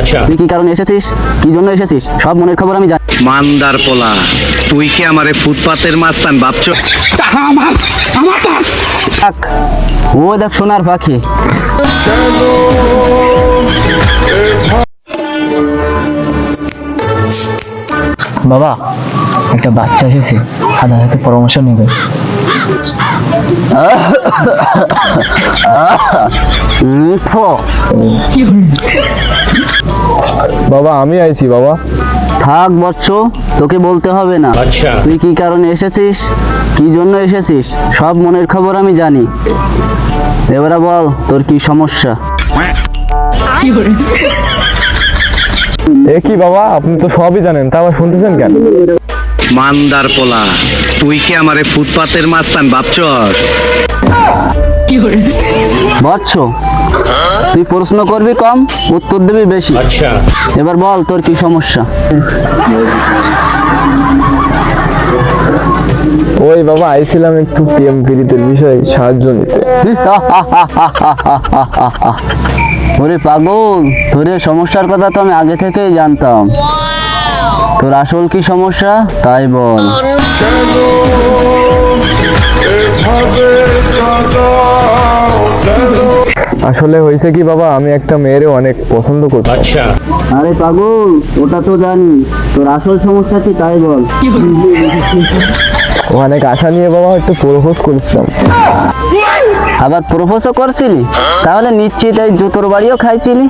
আচ্ছা। তুই কি কারণে এসেছিস? কি জন্য এসেছিস? সব মনের খবর আমি জানি। মান্দার পোলা তুই কি আমারে ফুটপাতের মাস্তান ভাবছ? থাক ও দেখ সোনার পাখি। বাবা একটা বাচ্চা এসেছে। দাদা থেকে পরামর্শ নেবে। বাবা আমি আইছি বাবা। থাক বৎস তোকে বলতে হবে না। আচ্ছা। তুই কি কারণে এসেছিস? কি জন্য এসেছিস? সব মনের খবর আমি জানি। এবারে বল তোর কি সমস্যা? এ কি বাবা আপনি তো সবই জানেন তা আবার শুনতেছেন কেন? মান্দার পোলা তুই কি আমারে ফুটপাতের মাস্তান ভাবছ? বৎস তুই প্রশ্ন করবি কম উত্তর দিবি বেশি। আচ্ছা। এবার বল তোর কি সমস্যা? ওই বাবা আইছিলাম একটু প্রেম পীড়িতের বিষয়ে সাহায্য নিতে। ওরে পাগল তোর সমস্যার কথা তো আমি আগে থেকেই জানতাম। তোর আসল কি সমস্যা? তাই বল। আসলে হয়েছে কি বাবা আমি একটা মেয়েরে অনেক পছন্দ করতাম আচ্ছা। আরে পাগল ওটা তো জানি। তোর আসল সমস্যা কি তাই বল। অনেক আশা নিয়ে বাবা একটু প্রপোজ করেছিলাম। আবার প্রপোজও করছিলি? তাহলে নিশ্চিত এই জুতোর বাড়িও খাইছিলি?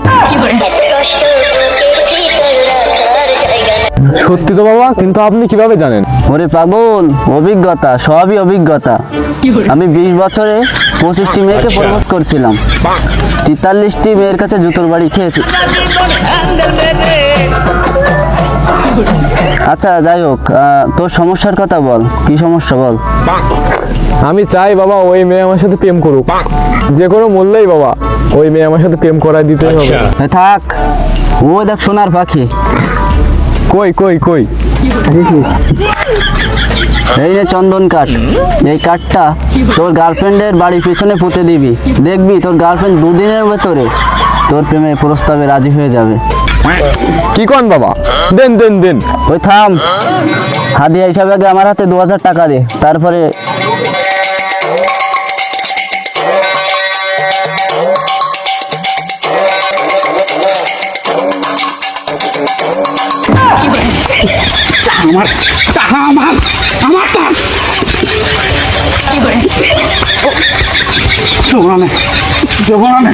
সত্যি তো বাবা কিন্তু আপনি কীভাবে জানেন? ওরে পাগল অভিজ্ঞতা সবই অভিজ্ঞতা। আমি বিশ বছরে পঁচিশটি মেয়েকে আচ্ছা। প্রপোজ করছিলাম। তেতাল্লিশটি মেয়ের কাছে জুতোর বাড়ি খেয়েছি। আচ্ছা যাই হোক আহ, তোর সমস্যার কথা বল। কি সমস্যা বল? আমি চাই বাবা ওই মেয়ে আমার সাথে প্রেম করুক। যে কোনো মূল্যেই বাবা ওই মেয়ে আমার সাথে প্রেম করাই দিতে হবে। আচ্ছা থাক। ও দেখ সোনার পাখি। কই কই কই? এই যে চন্দন কাঠ এই কাঠটা তোর গার্লফ্রেন্ডের বাড়ির পিছনে পুঁতে দিবি। দেখবি তোর গার্লফ্রেন্ড দুদিনের ভেতরে তোর প্রেমে প্রস্তাবে রাজি হয়ে যাবে। কি কন বাবা? দেন দেন দেন। ওই থাম। হাদিয়া হিসাবে আগে আমার হাতে দু হাজার টাকা দে তারপরে আমার টাকা আমার আমার টাকা। কি করে? দেবো না দেবো না